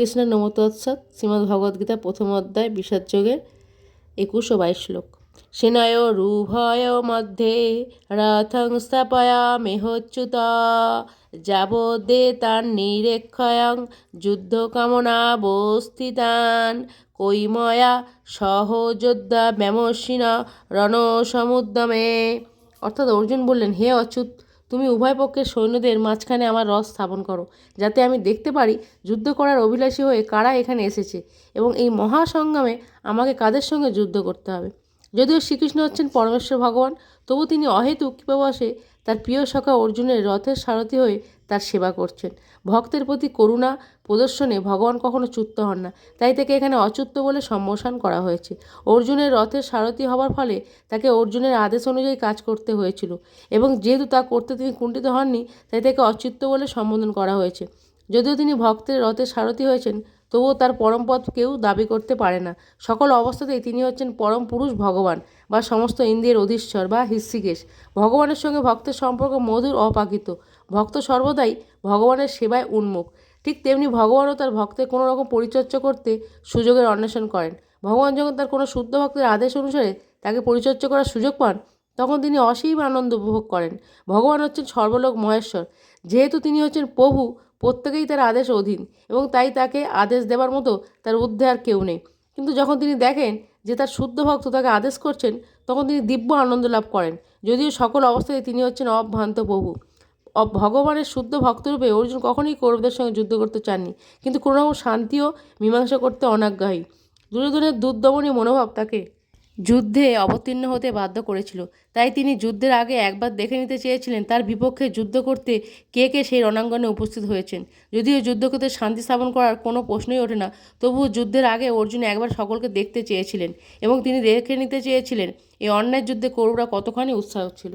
কৃষ্ণের নমতোৎসব শ্রীমদ্ ভগবদ্গীতা প্রথম অধ্যায়, বিষাদ যোগের একুশ ও বাইশ শ্লোক। সেনয় রুভয় মধ্যে রথং স্থাপয়া মেহচ্যুত যাবদে তান নিরেক্ষয়ং যুদ্ধ কামনা বস্থিতান। কৈময়া সহযোদ্ধা ব্যমসিন রণসমুদ্যমে অর্থাৎ অর্জুন বললেন, হে অচ্যুত তুমি উভয় পক্ষের সৈন্যদের মাঝখানে আমার রস স্থাপন করো, যাতে আমি দেখতে পারি যুদ্ধ করার অভিলাষী হয়ে কারা এখানে এসেছে এবং এই মহাসংগ্রামে আমাকে কাদের সঙ্গে যুদ্ধ করতে হবে। যদিও শ্রীকৃষ্ণ হচ্ছেন পরমেশ্বর ভগবান, তবু তিনি অহেতু কৃপাবশে তার প্রিয় সখা অর্জুনের রথের সারথি হয়ে তার সেবা করছেন। ভক্তের প্রতি করুণা প্রদর্শনে ভগবান কখনো চ্যুত হন না, তাই তাকে এখানে অচ্যুত বলে সম্বোধন করা হয়েছে। অর্জুনের রথের সারথি হওয়ার ফলে তাকে অর্জুনের আদেশ অনুযায়ী কাজ করতে হয়েছিল এবং যেহেতু তা করতে তিনি কুণ্ঠিত হননি, তাই তাকে অচ্যুত বলে সম্বোধন করা হয়েছে। যদিও তিনি ভক্তের রথের সারথি হয়েছেন তবুও তার পরম পদ কেউ দাবি করতে পারে না। সকল অবস্থাতেই তিনি হচ্ছেন পরম পুরুষ ভগবান বা সমস্ত ইন্দ্রিয়ের অধীশ্বর বা হিস্যিকেশ ভগবানের সঙ্গে ভক্তের সম্পর্ক মধুর অপাকিত। ভক্ত সর্বদাই ভগবানের সেবায় উন্মুখ। ঠিক তেমনি ভগবানও তার ভক্তের কোনো রকম পরিচর্যা করতে সুযোগের অন্বেষণ করেন। ভগবান যখন তার কোনো শুদ্ধ ভক্তের আদেশ অনুসারে তাকে পরিচর্যা করার সুযোগ পান, তখন তিনি অসীম আনন্দ উপভোগ করেন। ভগবান হচ্ছেন সর্বলোক মহেশ্বর। যেহেতু তিনি হচ্ছেন প্রভু প্রত্যেকেই তার আদেশ অধীন এবং তাই তাকে আদেশ দেওয়ার মতো তার ঊর্ধ্বে আর কেউ নেই। কিন্তু যখন তিনি দেখেন যে তার শুদ্ধ ভক্ত তাকে আদেশ করছেন, তখন তিনি দিব্য আনন্দ লাভ করেন। যদিও সকল অবস্থায় তিনি হচ্ছেন অভ্রান্ত প্রভু। ভগবানের শুদ্ধ ভক্তরূপে অর্জুন কখনোই কৌরবদের সঙ্গে যুদ্ধ করতে চাননি। কিন্তু কোনো রকম শান্তি ও মীমাংসা করতে অনাগ্রহী। দুর্যোধনের দুর্দমনী মনোভাব তাকে যুদ্ধে অবতীর্ণ হতে বাধ্য করেছিল। তাই তিনি যুদ্ধের আগে একবার দেখে নিতে চেয়েছিলেন তার বিপক্ষে যুদ্ধ করতে কে কে সেই রণাঙ্গনে উপস্থিত হয়েছেন। যদিও যুদ্ধ করতে শান্তি স্থাপন করার কোনো প্রশ্নই ওঠে না, তবুও যুদ্ধের আগে অর্জুন একবার সকলকে দেখতে চেয়েছিলেন এবং তিনি দেখে নিতে চেয়েছিলেন, এই অন্যায় যুদ্ধে কৌরবরা কতখানি উৎসাহ ছিল।